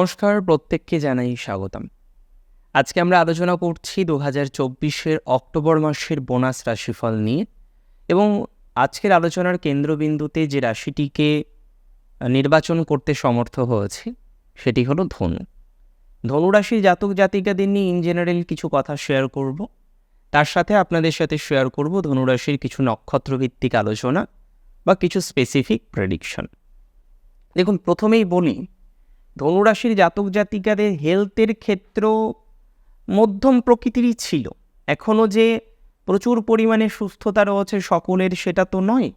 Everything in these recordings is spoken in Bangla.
নমস্কার, প্রত্যেককে জানাই স্বাগতম। আজকে আমরা আলোচনা করছি দু হাজার চব্বিশের অক্টোবর মাসের বোনাস রাশিফল নিয়ে এবং আজকের আলোচনার কেন্দ্রবিন্দুতে যে রাশিটিকে নির্বাচন করতে সমর্থ হয়েছে সেটি হলো ধনু। ধনু রাশির জাতক জাতিকাদের নিয়ে ইন জেনারেল কিছু কথা শেয়ার করব। তার সাথে আপনাদের সাথে শেয়ার করব ধনুরাশির কিছু নক্ষত্রভিত্তিক আলোচনা বা কিছু স্পেসিফিক প্রেডিকশন দেখুন, প্রথমেই বলি ধনুরাশির জাতক জাতিকাদের হেলথের ক্ষেত্র মধ্যম প্রকৃতিরই ছিল। এখনও যে প্রচুর পরিমাণে সুস্থতা রয়েছে সকলের সেটা তো নয়।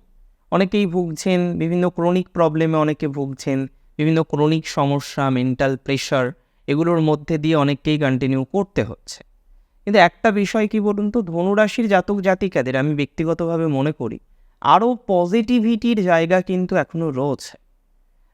অনেকেই ভুগছেন বিভিন্ন ক্রনিক প্রবলেমে অনেকে ভুগছেন, বিভিন্ন ক্রনিক সমস্যা মেন্টাল প্রেশার এগুলোর মধ্যে দিয়ে অনেককেই কন্টিনিউ করতে হচ্ছে। কিন্তু একটা বিষয় কি বলুন তো, ধনুরাশির জাতক জাতিকাদের আমি ব্যক্তিগতভাবে মনে করি, আরও পজিটিভিটির জায়গা কিন্তু এখনও রয়েছে।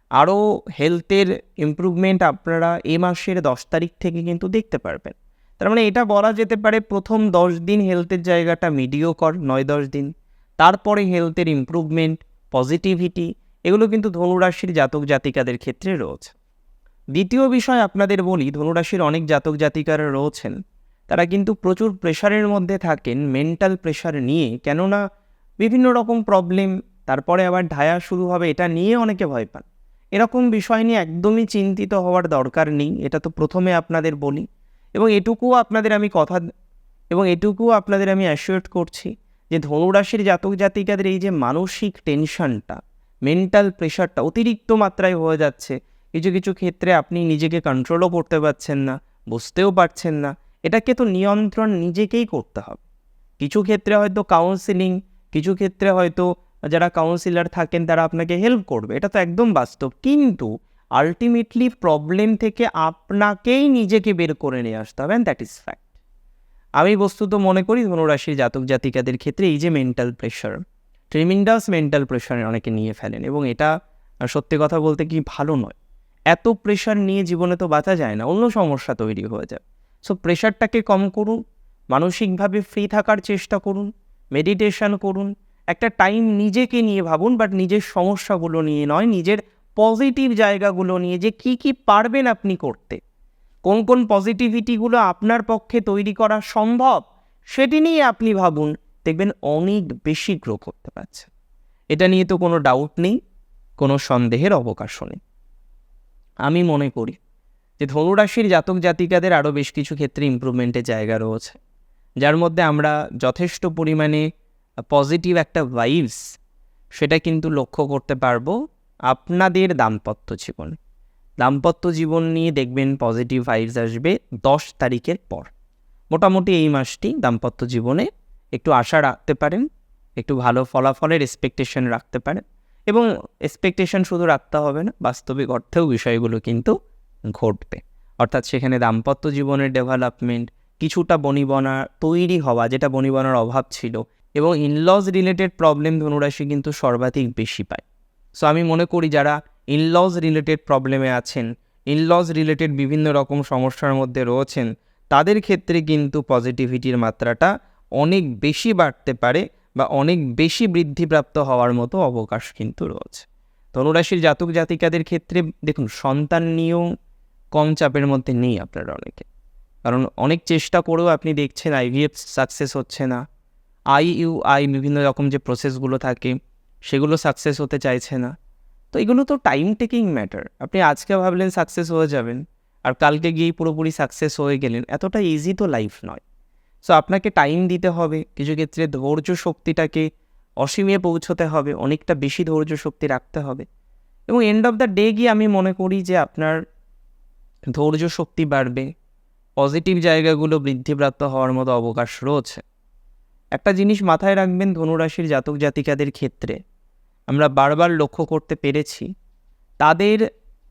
আরও হেলথের ইমপ্রুভমেন্ট আপনারা এ মাসের দশ তারিখ থেকে কিন্তু দেখতে পারবেন। তার মানে এটা বলা যেতে পারে প্রথম দশ দিন হেলথের জায়গাটা মিডিও কর নয় দশ দিন। তারপরে হেলথের ইমপ্রুভমেন্ট পজিটিভিটি এগুলো কিন্তু ধনুরাশির জাতক জাতিকাদের ক্ষেত্রে রয়েছে। দ্বিতীয় বিষয় আপনাদের বলি, ধনুরাশির অনেক জাতক জাতিকারা রয়েছেন। তারা কিন্তু প্রচুর প্রেশারের মধ্যে থাকেন মেন্টাল প্রেশার নিয়ে। কেননা বিভিন্ন রকম প্রবলেম তারপরে আবার ঢায়া শুরু হবে, এটা নিয়ে অনেকে ভয় পান। এরকম বিষয় নিয়ে একদমই চিন্তিত হওয়ার দরকার নেই, এটা তো প্রথমে আপনাদের বলি। এবং এটুকুও আপনাদের আমি কথা এবং এটুকুও আপনাদের আমি অ্যাসিওর করছি যে ধনুরাশির জাতক জাতিকাদের এই যে মানসিক টেনশনটা মেন্টাল প্রেশারটা অতিরিক্ত মাত্রায় হয়ে যাচ্ছে, কিছু কিছু ক্ষেত্রে আপনি নিজেকে কন্ট্রোলও করতে পারছেন না, বুঝতেও পারছেন না, এটাকে তো নিয়ন্ত্রণ নিজেকেই করতে হবে। কিছু ক্ষেত্রে হয়তো কাউন্সিলিং কিছু ক্ষেত্রে হয়তো যারা কাউন্সিলর থাকেন, তারা আপনাকে হেল্প করবে। এটা তো একদম বাস্তব। কিন্তু আলটিমেটলি প্রবলেম থেকে আপনাকেই নিজেকে বের করে নিয়ে আসতে হবে দ্যাট ইজ ফ্যাক্ট আমি বস্তুত মনে করি, ধনুরাশির জাতক জাতিকাদের ক্ষেত্রে এই যে মেন্টাল প্রেশার ট্রিমিন্ডাস মেন্টাল প্রেশারে অনেকে নিয়ে ফেলেন, এবং এটা সত্যি কথা বলতে কি ভালো নয়। এত প্রেশার নিয়ে জীবনে তো বাঁচা যায় না, অন্য সমস্যা তৈরি হয়ে যায়। সো প্রেশারটাকে কম করুন, মানসিকভাবে ফ্রি থাকার চেষ্টা করুন মেডিটেশন করুন একটা টাইম নিজেকে নিয়ে ভাবুন বাট নিজের সমস্যাগুলো নিয়ে নয়, নিজের পজিটিভ জায়গাগুলো নিয়ে যে কি কি পারবেন আপনি করতে। কোন কোন পজিটিভিটিগুলো আপনার পক্ষে তৈরি করা সম্ভব, সেটি নিয়ে আপনি ভাবুন। দেখবেন অনেক বেশি গ্রো করতে পারছেন এটা নিয়ে তো কোনো ডাউট নেই, কোনো সন্দেহের অবকাশও নেই। আমি মনে করি যে ধনুরাশির জাতক জাতিকাদের আরও বেশ কিছু ক্ষেত্রে ইম্প্রুভমেন্টের জায়গা রয়েছে। যার মধ্যে আমরা যথেষ্ট পরিমাণে পজিটিভ একটা ভাইবস সেটা কিন্তু লক্ষ্য করতে পারব আপনাদের দাম্পত্য জীবন। দাম্পত্য জীবন নিয়ে দেখবেন পজিটিভ ভাইবস আসবে দশ তারিখের পর। মোটামুটি এই মাসটি দাম্পত্য জীবনে একটু আশা রাখতে পারেন, একটু ভালো ফলাফলের এক্সপেকটেশন রাখতে পারেন এবং এক্সপেকটেশন শুধু রাখতে হবে না, বাস্তবিক অর্থেও বিষয়গুলো কিন্তু ঘটবে। অর্থাৎ সেখানে দাম্পত্য জীবনের ডেভেলপমেন্ট কিছুটা বনিবনা তৈরি হওয়া, যেটা বনিবনার অভাব ছিল এবং ইনলজ রিলেটেড প্রবলেম ধনুরাশি কিন্তু সর্বাধিক বেশি পায়। সো আমি মনে করি যারা ইনলজ রিলেটেড প্রবলেমে আছেন ইনলজ রিলেটেড বিভিন্ন রকম সমস্যার মধ্যে রয়েছেন, তাদের ক্ষেত্রে কিন্তু পজিটিভিটির মাত্রাটা অনেক বেশি বাড়তে পারে বা অনেক বেশি বৃদ্ধিপ্রাপ্ত হওয়ার মতো অবকাশ কিন্তু রয়েছে। ধনুরাশির জাতক জাতিকাদের ক্ষেত্রে দেখুন, সন্তান নিয়েও কম চাপের মধ্যে নেই আপনারা অনেকে। কারণ অনেক চেষ্টা করেও আপনি দেখছেন আইভিএফ সাকসেস হচ্ছে না। আইইউআই বিভিন্ন রকম যে প্রসেসগুলো থাকে, সেগুলো সাকসেস হতে চাইছে না। তো এগুলো তো টাইম টেকিং ম্যাটার আপনি আজকে ভাবলেন সাকসেস হয়ে যাবেন, আর কালকে গিয়েই পুরোপুরি সাকসেস হয়ে গেলেন। এতটা ইজি তো লাইফ নয়। সো আপনাকে টাইম দিতে হবে, কিছু ক্ষেত্রে ধৈর্য শক্তিটাকে অসীমে পৌঁছতে হবে, অনেকটা বেশি ধৈর্য শক্তি রাখতে হবে। এবং এন্ড অফ দ্য ডে গিয়ে আমি মনে করি যে আপনার ধৈর্য শক্তি বাড়বে পজিটিভ জায়গাগুলো বৃদ্ধিপ্রাপ্ত হওয়ার মতো অবকাশ রয়েছে। একটা জিনিস মাথায় রাখবেন ধনুরাশির জাতক জাতিকাদের ক্ষেত্রে। আমরা বারবার লক্ষ্য করতে পেরেছি, তাদের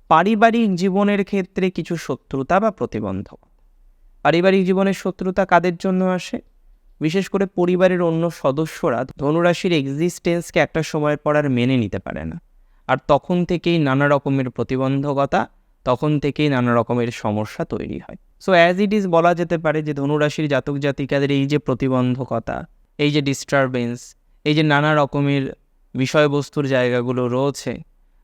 পারিবারিক জীবনের ক্ষেত্রে কিছু শত্রুতা বা প্রতিবন্ধক। পারিবারিক জীবনের শত্রুতা কাদের জন্য আসে? বিশেষ করে পরিবারের অন্য সদস্যরা ধনুরাশির এক্সিস্টেন্সকে একটা সময়ের পর আর মেনে নিতে পারে না। আর তখন থেকেই নানা রকমের প্রতিবন্ধকতা তখন থেকেই নানা রকমের সমস্যা তৈরি হয়। সো অ্যাজ ইট ইজ বলা যেতে পারে যে ধনুরাশির জাতক জাতিকাদের এই যে প্রতিবন্ধকতা, এই যে ডিস্টারবেন্স এই যে নানা রকমের বিষয়বস্তুর জায়গাগুলো রয়েছে,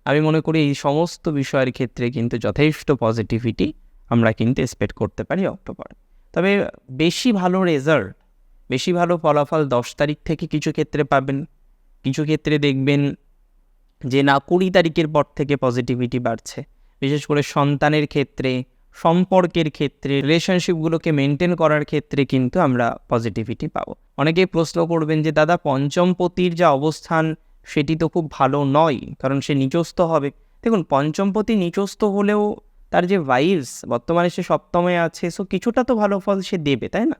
আমি মনে করি এই সমস্ত বিষয়ের ক্ষেত্রে কিন্তু যথেষ্ট পজিটিভিটি আমরা কিন্তু এক্সপেক্ট করতে পারি অক্টোবর। তবে বেশি ভালো রেজাল্ট বেশি ভালো ফলাফল দশ তারিখ থেকে কিছু ক্ষেত্রে পাবেন। কিছু ক্ষেত্রে দেখবেন যে না, কুড়ি তারিখের পর থেকে পজিটিভিটি বাড়ছে। বিশেষ করে সন্তানের ক্ষেত্রে, সম্পর্কের ক্ষেত্রে রিলেশনশিপগুলোকে মেনটেন করার ক্ষেত্রে কিন্তু আমরা পজিটিভিটি পাবো। অনেকেই প্রশ্ন করবেন যে, দাদা, পঞ্চমপতির যা অবস্থান, সেটি তো খুব ভালো নয়, কারণ সে নিচস্থ হবে। দেখুন, পঞ্চমপতি নিচস্থ হলেও তার যে ভাইবস বর্তমানে সে সপ্তমে আছে সো কিছুটা তো ভালো ফল সে দেবে, তাই না?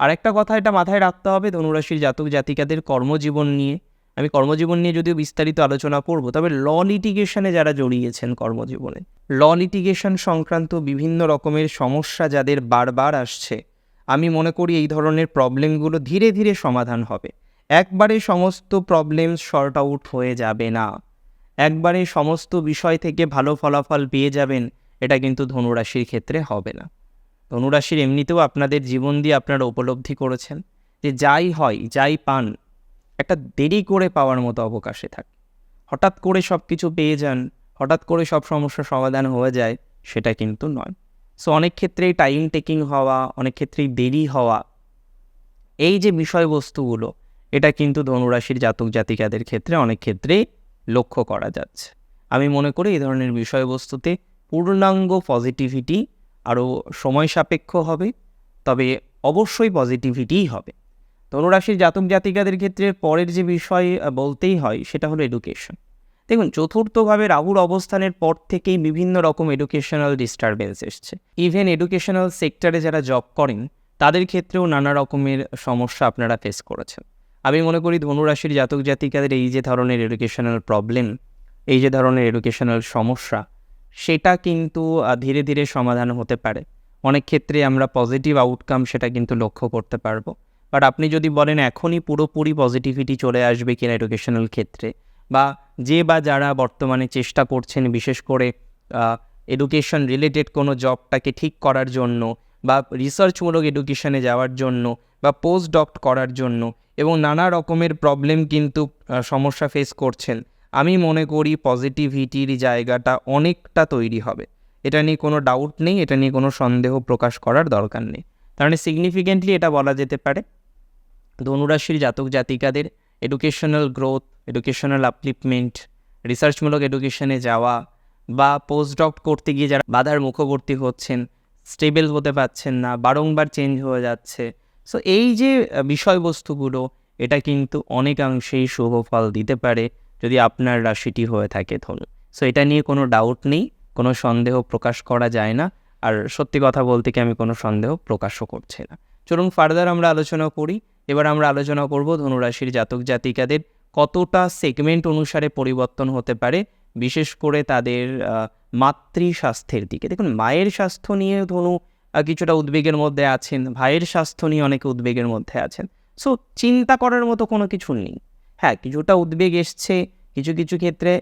আরেকটা কথা এটা মাথায় রাখতে হবে, ধনুরাশির জাতক জাতিকাদের কর্মজীবন নিয়ে। আমি কর্মজীবন নিয়ে যদিও বিস্তারিত আলোচনা করব, তবে ল লিটিগেশনে যারা জড়িয়েছেন কর্মজীবনে, ল লিটিগেশন সংক্রান্ত বিভিন্ন রকমের সমস্যা যাদের বারবার আসছে, আমি মনে করি এই ধরনের প্রবলেমগুলো ধীরে ধীরে সমাধান হবে। একবারে সমস্ত প্রবলেম শর্ট আউট হয়ে যাবে না। একবারে সমস্ত বিষয় থেকে ভালো ফলাফল পেয়ে যাবেন, এটা কিন্তু ধনুরাশির ক্ষেত্রে হবে না। ধনুরাশির এমনিতেও আপনাদের জীবন দিয়ে আপনারা উপলব্ধি করেছেন যে যাই হয়, যাই পান একটা দেরি করে পাওয়ার মতো অবকাশে থাকে। হঠাৎ করে সব কিছু পেয়ে যান, হঠাৎ করে সব সমস্যার সমাধান হয়ে যায়, সেটা কিন্তু নয়। সো অনেক ক্ষেত্রেই টাইম টেকিং হওয়া, অনেক ক্ষেত্রেই দেরি হওয়া, এই যে বিষয়বস্তুগুলো, এটা কিন্তু ধনুরাশির জাতক জাতিকাদের ক্ষেত্রে অনেক ক্ষেত্রেই লক্ষ্য করা যাচ্ছে। আমি মনে করি এই ধরনের বিষয়বস্তুতে পূর্ণাঙ্গ পজিটিভিটি আরও সময় সাপেক্ষ হবে, তবে অবশ্যই পজিটিভিটিই হবে। ধনুরাশির জাতক জাতিকাদের ক্ষেত্রে পরের যে বিষয় বলতেই হয় সেটা হলো এডুকেশন দেখুন, চতুর্থভাবে রাহুর অবস্থানের পর থেকেই বিভিন্ন রকম এডুকেশনাল ডিস্টারবেন্স এসছে। ইভেন এডুকেশনাল সেক্টরে যারা জব করেন, তাদের ক্ষেত্রেও নানা রকমের সমস্যা আপনারা ফেস করেছেন। আমি মনে করি ধনুরাশির জাতক জাতিকাদের এই যে ধরনের এডুকেশনাল প্রবলেম এই যে ধরনের এডুকেশনাল সমস্যা, সেটা কিন্তু ধীরে ধীরে সমাধান হতে পারে। অনেক ক্ষেত্রে আমরা পজিটিভ আউটকাম সেটা কিন্তু লক্ষ্য করতে পারব। বাট আপনি যদি বলেন এখনই পুরোপুরি পজিটিভিটি চলে আসবে কিনা এডুকেশনাল ক্ষেত্রে, বা যে বা যারা বর্তমানে চেষ্টা করছেন বিশেষ করে এডুকেশন রিলেটেড কোনো জবটাকে ঠিক করার জন্য, বা রিসার্চমূলক এডুকেশনে যাওয়ার জন্য, বা পোস্ট ডক্ট করার জন্য, এবং নানা রকমের প্রবলেম কিন্তু সমস্যা ফেস করছেন, আমি মনে করি পজিটিভিটির জায়গাটা অনেকটা তৈরি হবে। এটা নিয়ে কোনো ডাউট নেই, এটা নিয়ে কোনো সন্দেহ প্রকাশ করার দরকার নেই। তার মানে সিগনিফিকেন্টলি এটা বলা যেতে পারে ধনুরাশির জাতক জাতিকাদের এডুকেশনাল গ্রোথ এডুকেশনাল আপলিপমেন্ট রিসার্চমূলক এডুকেশনে যাওয়া বা পোস্ট ডক করতে গিয়ে যারা বাধার মুখবর্তী হচ্ছেন স্টেবল হতে পারছেন না, বারংবার চেঞ্জ হয়ে যাচ্ছে। সো এই যে বিষয়বস্তুগুলো, এটা কিন্তু অনেকাংশেই শুভ ফল দিতে পারে যদি আপনার রাশিটি হয়ে থাকে ধনু সো এটা নিয়ে কোনো ডাউট নেই, কোনো সন্দেহ প্রকাশ করা যায় না। আর সত্যি কথা বলতে কি আমি কোনো সন্দেহ প্রকাশও করছি না। চলুন ফার্দার আমরা আলোচনা করি এবার আমরা আলোচনা করব ধনুরাশির জাতক জাতিকাদের কতটা সেগমেন্ট অনুসারে পরিবর্তন হতে পারে, বিশেষ করে তাদের মাতৃ স্বাস্থ্যের দিকে। দেখুন, মায়ের স্বাস্থ্য নিয়ে ধনু কিছুটা উদ্বেগের মধ্যে আছেন, ভাইয়ের স্বাস্থ্য নিয়ে অনেকে উদ্বেগের মধ্যে আছেন। সো চিন্তা করার মতো কোনো কিছু নেই। হ্যাঁ কিছুটা উদ্বেগ এসছে, কিছু কিছু ক্ষেত্রে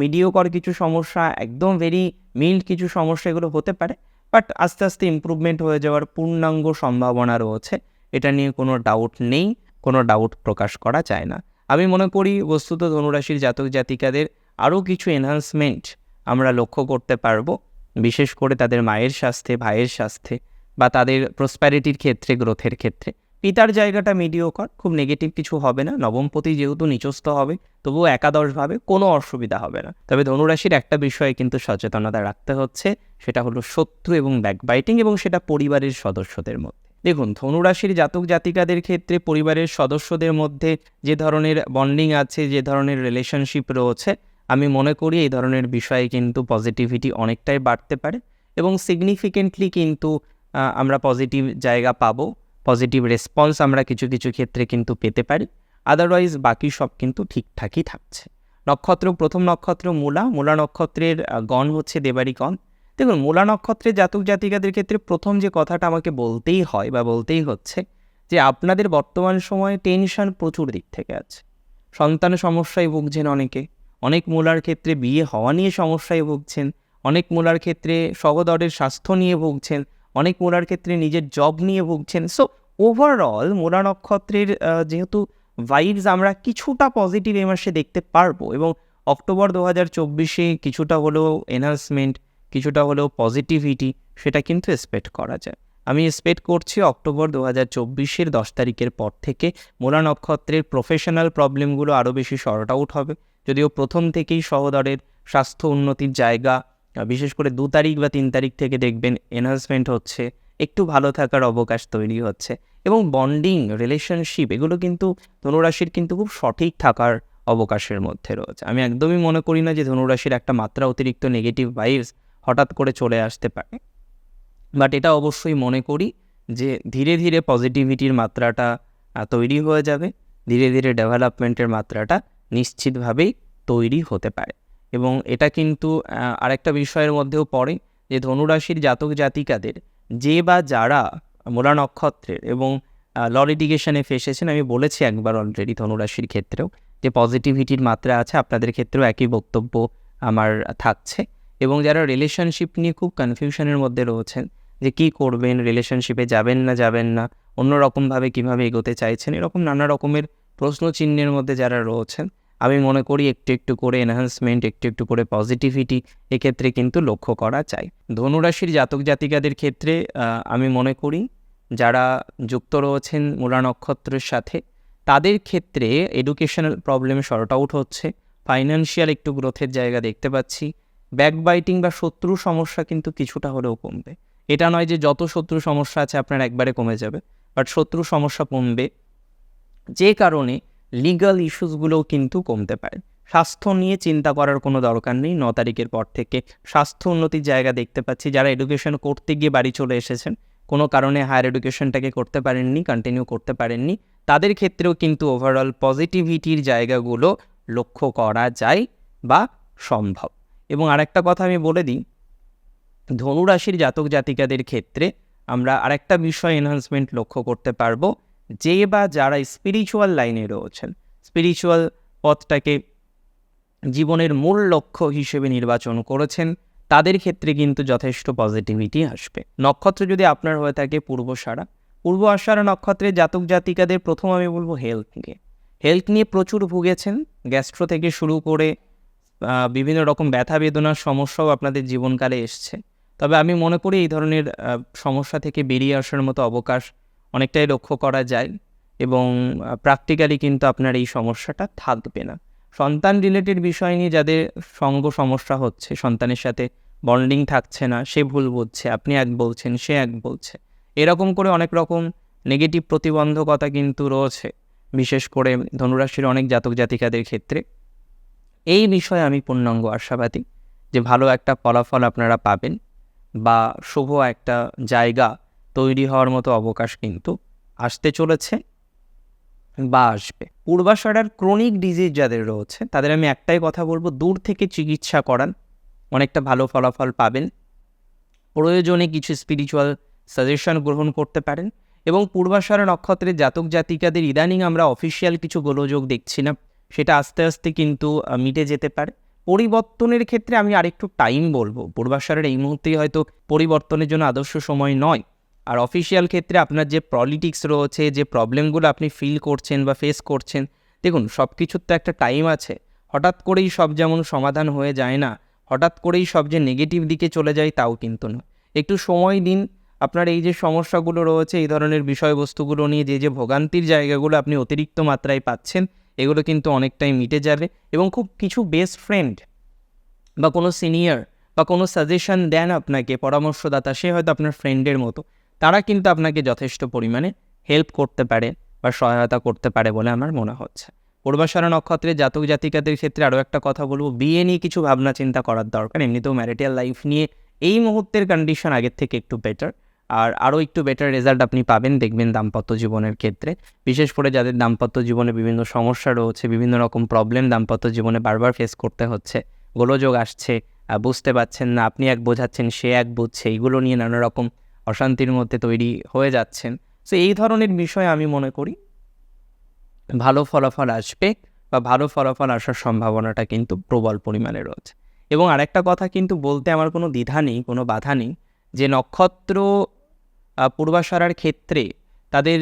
মিডিওকর কিছু সমস্যা, একদম ভেরি মিল্ড কিছু সমস্যা এগুলো হতে পারে বাট আস্তে আস্তে ইমপ্রুভমেন্ট হয়ে যাওয়ার পূর্ণাঙ্গ সম্ভাবনা রয়েছে। এটা নিয়ে কোনো ডাউট নেই, কোনো ডাউট প্রকাশ করা যায় না। আমি মনে করি বস্তুত ধনুরাশির জাতক জাতিকাদের আরও কিছু এনহান্সমেন্ট আমরা লক্ষ্য করতে পারব, বিশেষ করে তাদের মায়ের স্বাস্থ্যে, ভাইয়ের স্বাস্থ্যে বা তাদের প্রসপ্যারিটির ক্ষেত্রে গ্রোথের ক্ষেত্রে। পিতার জায়গাটা মিডিওকর খুব নেগেটিভ কিছু হবে না, নবমপতি যেহেতু নিচস্থ হবে, তবুও একাদশভাবে কোনো অসুবিধা হবে না। তবে ধনুরাশির একটা বিষয়ে কিন্তু সচেতনতা রাখতে হচ্ছে, সেটা হলো শত্রু এবং ব্যাকবাইটিং এবং সেটা পরিবারের সদস্যদের মধ্যে। দেখুন, ধনুরাশির জাতক জাতিকাদের ক্ষেত্রে পরিবারের সদস্যদের মধ্যে যে ধরনের বন্ডিং আছে, যে ধরনের রিলেশনশিপ রয়েছে, আমি মনে করি এই ধরনের বিষয়ে কিন্তু পজিটিভিটি অনেকটাই বাড়তে পারে এবং সিগনিফিকেন্টলি কিন্তু আমরা পজিটিভ জায়গা পাবো পজিটিভ রেসপন্স আমরা কিছু কিছু ক্ষেত্রে কিন্তু পেতে পারি আদারওয়াইজ বাকি সব কিন্তু ঠিকঠাকই থাকছে। নক্ষত্র, প্রথম নক্ষত্র মূলা মূলা নক্ষত্রের গণ হচ্ছে দেবারি গণ দেখুন, মূলা নক্ষত্রের জাতক জাতিকাদের ক্ষেত্রে প্রথম যে কথাটা আমাকে বলতেই হয় বা বলতেই হচ্ছে যে আপনাদের বর্তমান সময়ে টেনশন প্রচুর দিক থেকে আছে। সন্তান সমস্যায় ভুগছেন অনেকে, অনেক মূলার ক্ষেত্রে বিয়ে হওয়া নিয়ে সমস্যায় ভুগছেন, অনেক মূলার ক্ষেত্রে সহদরের স্বাস্থ্য নিয়ে ভুগছেন, অনেক মূলার ক্ষেত্রে নিজের জব নিয়ে ভুগছেন। সো ওভারঅল মূলা নক্ষত্রের যেহেতু ভাইবস আমরা কিছুটা পজিটিভ এই মাসে দেখতে পারব এবং অক্টোবর দু হাজার চব্বিশে কিছুটা হলেও এনহান্সমেন্ট কিছুটা হলেও পজিটিভিটি সেটা কিন্তু এক্সপেক্ট করা যায়। আমি এক্সপেক্ট করছি অক্টোবর দু হাজার চব্বিশের দশ তারিখের পর থেকে। মূলা নক্ষত্রের প্রফেশনাল প্রবলেমগুলো আরও বেশি শর্ট আউট হবে। যদিও প্রথম থেকেই সহদরের স্বাস্থ্য উন্নতির জায়গা বিশেষ করে দু তারিখ বা তিন তারিখ থেকে দেখবেন এনহান্সমেন্ট হচ্ছে, একটু ভালো থাকার অবকাশ তৈরি হচ্ছে এবং বন্ডিং রিলেশনশিপ এগুলো কিন্তু ধনুরাশির কিন্তু খুব সঠিক থাকার অবকাশের মধ্যে রয়েছে। আমি একদমই মনে করি না যে ধনুরাশির একটা মাত্রা অতিরিক্ত নেগেটিভ ভাইবস হঠাৎ করে চলে আসতে পারে। বাট এটা অবশ্যই মনে করি যে ধীরে ধীরে পজিটিভিটির মাত্রাটা তৈরি হয়ে যাবে। ধীরে ধীরে ডেভেলপমেন্টের মাত্রাটা নিশ্চিতভাবেই তৈরি হতে পারে। এবং এটা কিন্তু আরেকটা বিষয়ের মধ্যেও পড়ে যে ধনুরাশির জাতক জাতিকাদের যে বা যারা মোলা নক্ষত্রের এবং ল লিটিগেশনে ফেসেছেন আমি বলেছি একবার অলরেডি ধনুরাশির ক্ষেত্রেও যে পজিটিভিটির মাত্রা আছে, আপনাদের ক্ষেত্রেও একই বক্তব্য আমার থাকছে। এবং যারা রিলেশনশিপ নিয়ে খুব কনফিউশনের মধ্যে রয়েছেন যে কী করবেন রিলেশনশিপে যাবেন না যাবেন না অন্য রকমভাবে কীভাবে এগোতে চাইছেন, এরকম নানা রকমের প্রশ্ন চিহ্নের মধ্যে যারা রয়েছেন, আমি মনে করি একটু একটু করে এনহান্সমেন্ট একটু একটু করে পজিটিভিটি এক্ষেত্রে কিন্তু লক্ষ্য করা যায়। ধনুরাশির জাতক জাতিকাদের ক্ষেত্রে আমি মনে করি যারা যুক্ত রয়েছেন মূলা নক্ষত্রের সাথে, তাদের ক্ষেত্রে এডুকেশনাল প্রবলেম শর্ট আউট হচ্ছে। ফাইন্যান্সিয়াল একটু গ্রোথের জায়গা দেখতে পাচ্ছি। ব্যাকবাইটিং বা শত্রু সমস্যা কিন্তু কিছুটা হলেও কমবে। এটা নয় যে যত শত্রু সমস্যা আছে আপনার একবারে কমে যাবে বাট শত্রু সমস্যা কমবে যে কারণে লিগাল ইস্যুসগুলোও কিন্তু কমতে পারে। স্বাস্থ্য নিয়ে চিন্তা করার কোনো দরকার নেই, ন তারিখের পর থেকে। স্বাস্থ্য উন্নতির জায়গা দেখতে পাচ্ছি, যারা এডুকেশন করতে গিয়ে বাড়ি চলে এসেছেন, কোনো কারণে হায়ার এডুকেশনটাকে করতে পারেননি কন্টিনিউ করতে পারেননি, তাদের ক্ষেত্রেও কিন্তু ওভারঅল পজিটিভিটির জায়গাগুলো লক্ষ্য করা যায় বা সম্ভব। এবং আরেকটা কথা আমি বলে দিই, ধনুরাশির জাতক জাতিকাদের ক্ষেত্রে আমরা আরেকটা বিষয় এনহান্সমেন্ট লক্ষ্য করতে পারব, যে বা যারা স্পিরিচুয়াল লাইনে রয়েছেন স্পিরিচুয়াল পথটাকে জীবনের মূল লক্ষ্য হিসেবে নির্বাচন করেছেন, তাদের ক্ষেত্রে কিন্তু যথেষ্ট পজিটিভিটি আসবে। নক্ষত্র যদি আপনার হয়ে থাকে পূর্বসারা পূর্ব আষাঢ় নক্ষত্রের জাতক জাতিকাদের প্রথম আমি বলব হেলথ নিয়ে। হেলথ নিয়ে প্রচুর ভুগেছেন গ্যাস্ট্রো থেকে শুরু করে বিভিন্ন রকম ব্যথা বেদনার সমস্যাও আপনাদের জীবনকালে এসছে। তবে আমি মনে করি এই ধরনের সমস্যা থেকে বেরিয়ে আসার মতো অবকাশ অনেকটাই লক্ষ্য করা যায় এবং প্র্যাকটিক্যালি কিন্তু আপনার এই সমস্যাটা থাকবে না। সন্তান রিলেটেড বিষয় নিয়ে যাদের সঙ্গ সমস্যা হচ্ছে, সন্তানের সাথে বন্ডিং থাকছে না, সে ভুল বুঝছে, আপনি এক বলছেন, সে এক বলছে, এরকম করে অনেক রকম নেগেটিভ প্রতিবন্ধকতা কিন্তু রয়েছে। বিশেষ করে ধনুরাশির অনেক জাতক জাতিকাদের ক্ষেত্রে। এই বিষয়ে আমি পূর্ণাঙ্গ আশাবাদী যে ভালো একটা ফলাফল আপনারা পাবেন বা শুভ একটা জায়গা তৈরি হওয়ার মতো অবকাশ কিন্তু আসতে চলেছে বা আসবে। পূর্বাশারার ক্রনিক ডিজিজ যাদের রয়েছে, তাদের আমি একটাই কথা বলব, দূর থেকে চিকিৎসা করান, অনেকটা ভালো ফলাফল পাবেন। প্রয়োজনে কিছু স্পিরিচুয়াল সাজেশন গ্রহণ করতে পারেন এবং পূর্বাশারা নক্ষত্রের জাতক জাতিকাদের ইদানিং আমরা অফিসিয়াল কিছু গোলযোগ দেখছি না। সেটা আস্তে আস্তে কিন্তু মিটে যেতে পারে। পরিবর্তনের ক্ষেত্রে আমি আরেকটু টাইম বলব। পূর্বাশারের এই মুহূর্তেই হয়তো পরিবর্তনের জন্য আদর্শ সময় নয়। আর অফিসিয়াল ক্ষেত্রে আপনার যে পলিটিক্স রয়েছে, যে প্রবলেমগুলো আপনি ফিল করছেন বা ফেস করছেন, দেখুন সব কিছুর তো একটা টাইম আছে। হঠাৎ করেই সব যেমন সমাধান হয়ে যায় না, হঠাৎ করেই সব যে নেগেটিভ দিকে চলে যায় তাও কিন্তু না একটু সময় দিন, আপনার এই যে সমস্যাগুলো রয়েছে, এই ধরনের বিষয়বস্তুগুলো নিয়ে যে যে ভোগান্তির জায়গাগুলো আপনি অতিরিক্ত মাত্রায় পাচ্ছেন এগুলো কিন্তু অনেকটাই মিটে যাবে এবং খুব কিছু বেস্ট ফ্রেন্ড বা কোনো সিনিয়র বা কোনো সাজেশন দেন আপনাকে, পরামর্শদাতা, সে হয়তো আপনার ফ্রেন্ডের মতো। তারা কিন্তু আপনাকে যথেষ্ট পরিমাণে হেল্প করতে পারে বা সহায়তা করতে পারে বলে আমার মনে হচ্ছে। পূর্বাশারা নক্ষত্রে জাতক জাতিকাদের ক্ষেত্রে আরও একটা কথা বলব, বিয়ে নিয়ে কিছু ভাবনা চিন্তা করার দরকার। এমনিতেও ম্যারিটাল লাইফ নিয়ে এই মুহূর্তের কন্ডিশন আগের থেকে একটু বেটার আর আরও একটু বেটার রেজাল্ট আপনি পাবেন, দেখবেন দাম্পত্য জীবনের ক্ষেত্রে। বিশেষ করে যাদের দাম্পত্য জীবনে বিভিন্ন সমস্যা রয়েছে, বিভিন্ন রকম প্রবলেম দাম্পত্য জীবনে বারবার ফেস করতে হচ্ছে। গোলযোগ আসছে বুঝতে পারছেন না, আপনি এক বোঝাচ্ছেন, সে এক বুঝছে এইগুলো নিয়ে নানা রকম অশান্তির মধ্যে তৈরি হয়ে যাচ্ছেন। সো এই ধরনের বিষয়ে আমি মনে করি, ভালো ফলাফল আসবে বা ভালো ফলাফল আসার সম্ভাবনাটা কিন্তু প্রবল পরিমাণে রয়েছে। এবং আরেকটা কথা কিন্তু বলতে আমার কোনো দ্বিধা নেই, কোনো বাধা নেই যে নক্ষত্র পূর্বাশারার ক্ষেত্রে তাদের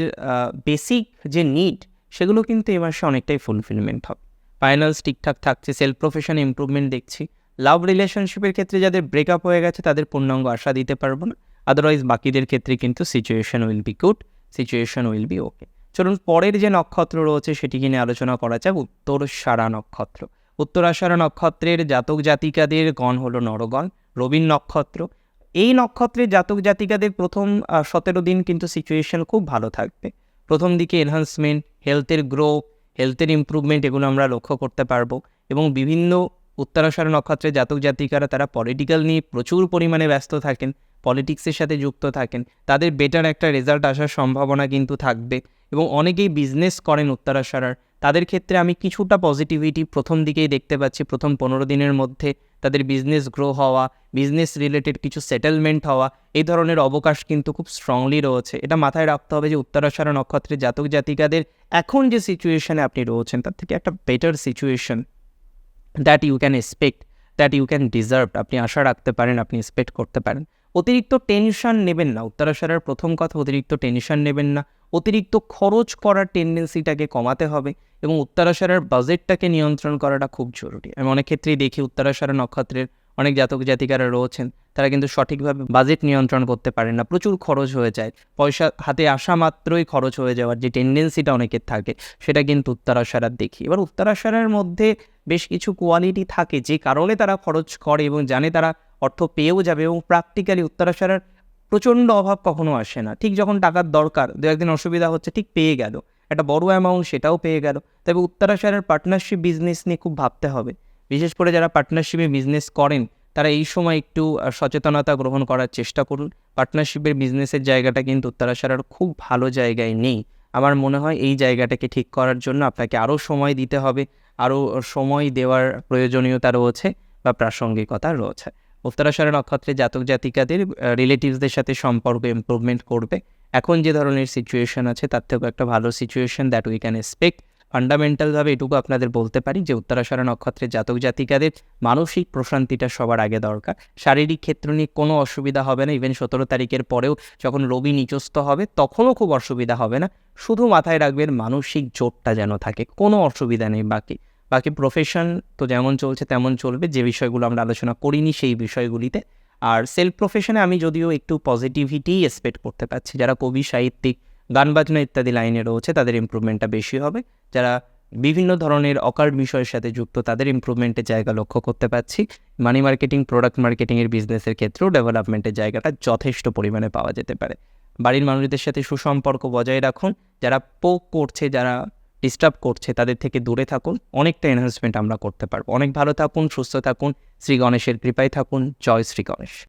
বেসিক যে নিড সেগুলো কিন্তু এ মাসে অনেকটাই ফুলফিলমেন্ট হবে। ফাইনালস ঠিকঠাক থাকছে সেলফ প্রফেশন ইমপ্রুভমেন্ট দেখছি। লাভ রিলেশনশিপের ক্ষেত্রে যাদের ব্রেকআপ হয়ে গেছে, তাদের পূর্ণাঙ্গ আশা দিতে পারব না। আদারওয়াইজ বাকিদের ক্ষেত্রে কিন্তু situation will be good situation will be okay চলুন পরের যে নক্ষত্র রয়েছে, সেটি নিয়ে আলোচনা করা যাক। উত্তর সারা নক্ষত্র। উত্তরাষাঢ়া নক্ষত্রের জাতক জাতিকাদের গণ হলো নরগণ, রবীন নক্ষত্র। এই নক্ষত্রের জাতক জাতিকাদের প্রথম সতেরো দিন কিন্তু সিচুয়েশন খুব ভালো থাকবে। প্রথম দিকে এনহান্সমেন্ট হেলথের গ্রো হেলথের ইমপ্রুভমেন্ট এগুলো আমরা লক্ষ্য করতে পারব এবং বিভিন্ন উত্তরাষাঢ় নক্ষত্রের জাতক জাতিকারা তারা পলিটিক্যাল নিয়ে প্রচুর পরিমাণে ব্যস্ত থাকেন পলিটিক্সের সাথে যুক্ত থাকেন, তাদের বেটার একটা রেজাল্ট আসার সম্ভাবনা কিন্তু থাকবে এবং অনেকেই বিজনেস করেন উত্তরাষাঢ়ার। তাদের ক্ষেত্রে আমি কিছুটা পজিটিভিটি প্রথম দিকেই দেখতে পাচ্ছি, প্রথম পনেরো দিনের মধ্যে। তাদের বিজনেস গ্রো হওয়া বিজনেস রিলেটেড কিছু সেটেলমেন্ট হওয়া, এই ধরনের অবকাশ কিন্তু খুব স্ট্রংলি রয়েছে। এটা মাথায় রাখতে হবে যে উত্তরাষাঢ়া নক্ষত্রের জাতক জাতিকাদের এখন যে সিচুয়েশনে আপনি রয়েছেন, তার থেকে একটা better situation that you can expect that you can deserve আপনি আশা রাখতে পারেন, আপনি এক্সপেক্ট করতে পারেন। অতিরিক্ত টেনশন নেবেন না। উত্তরাষাঢ়ার প্রথম কথা, অতিরিক্ত টেনশন নেবেন না। অতিরিক্ত খরচ করার টেন্ডেন্সিটাকে কমাতে হবে। এবং উত্তরাষাঢ়ার বাজেটটাকে নিয়ন্ত্রণ করাটা খুব জরুরি। আমি অনেক ক্ষেত্রেই দেখি উত্তরাষাঢ়া নক্ষত্রের অনেক জাতক জাতিকারা রয়েছেন, তারা কিন্তু সঠিকভাবে বাজেট নিয়ন্ত্রণ করতে পারেন না, প্রচুর খরচ হয়ে যায়। পয়সা হাতে আসা মাত্রই খরচ হয়ে যাওয়ার যে টেন্ডেন্সিটা অনেকের থাকে, সেটা কিন্তু উত্তরাষাঢ়ার দেখি। এবার উত্তরাষাঢ়ার মধ্যে বেশ কিছু কোয়ালিটি থাকে, যে কারণে তারা খরচ করে এবং জানে তারা অর্থ পেয়েও যাবে এবং প্র্যাকটিক্যালি উত্তরাষাঢ়ার প্রচণ্ড অভাব কখনো আসে না। ঠিক যখন টাকার দরকার, দু একদিন অসুবিধা হচ্ছে, ঠিক পেয়ে গেল। একটা বড় অ্যামাউন্ট সেটাও পেয়ে গেল। তবে উত্তরাষাঢ়ের পার্টনারশিপ বিজনেস নিয়ে খুব ভাবতে হবে। বিশেষ করে যারা পার্টনারশিপে বিজনেস করেন, তারা এই সময় একটু সচেতনতা গ্রহণ করার চেষ্টা করুন। পার্টনারশিপের বিজনেসের জায়গাটা কিন্তু উত্তরাষাঢ়ার খুব ভালো জায়গায় নেই। আমার মনে হয় এই জায়গাটাকে ঠিক করার জন্য আপনাকে আরও সময় দিতে হবে, আরও সময় দেওয়ার প্রয়োজনীয়তা রয়েছে বা প্রাসঙ্গিকতা রয়েছে। উত্তরাষাঢ়া নক্ষত্রে জাতক জাতিকাদের রিলেটিভসদের সাথে সম্পর্ক ইম্প্রুভমেন্ট করবে। এখন যে ধরনের সিচুয়েশন আছে, তার থেকেও একটা ভালো situation that we can expect ফান্ডামেন্টালভাবে এটুকু আপনাদের বলতে পারি যে, উত্তরাষাঢ়া নক্ষত্রের জাতক জাতিকাদের মানসিক প্রশান্তিটা সবার আগে দরকার। শারীরিক ক্ষেত্র নিয়ে কোনো অসুবিধা হবে না। ইভেন সতেরো তারিখের পরেও যখন রবি নিচস্থ হবে, তখনও খুব অসুবিধা হবে না। শুধু মাথায় রাখবেন, মানসিক জোরটা যেন থাকে, কোনো অসুবিধা নেই বাকি। বাকি প্রফেশন তো যেমন চলছে, তেমন চলবে। যে বিষয়গুলো আমরা আলোচনা করিনি, সেই বিষয়গুলিতে আর সেলফ প্রফেশনে আমি যদিও একটু পজিটিভিটি এক্সপেক্ট করতে পারছি। যারা কবি, সাহিত্যিক, গান বাজনা ইত্যাদি লাইনে রয়েছে, তাদের ইম্প্রুভমেন্টটা বেশি হবে। যারা বিভিন্ন ধরনের অকার বিষয়ের সাথে যুক্ত, তাদের ইম্প্রুভমেন্টের জায়গা লক্ষ্য করতে পারছি। মানি মার্কেটিং প্রোডাক্ট মার্কেটিংয়ের বিজনেসের ক্ষেত্রেও ডেভেলপমেন্টের জায়গাটা যথেষ্ট পরিমাণে পাওয়া যেতে পারে। বাড়ির মানুষদের সাথে সুসম্পর্ক বজায় রাখুন। যারা পোক করছে, যারা ডিস্টার্ব করছে, তাদের থেকে দূরে থাকুন। অনেকটা এনহান্সমেন্ট আমরা করতে পারব। অনেক ভালো থাকুন, সুস্থ থাকুন। শ্রী গণেশের কৃপায় থাকুন। জয় শ্রী গণেশ।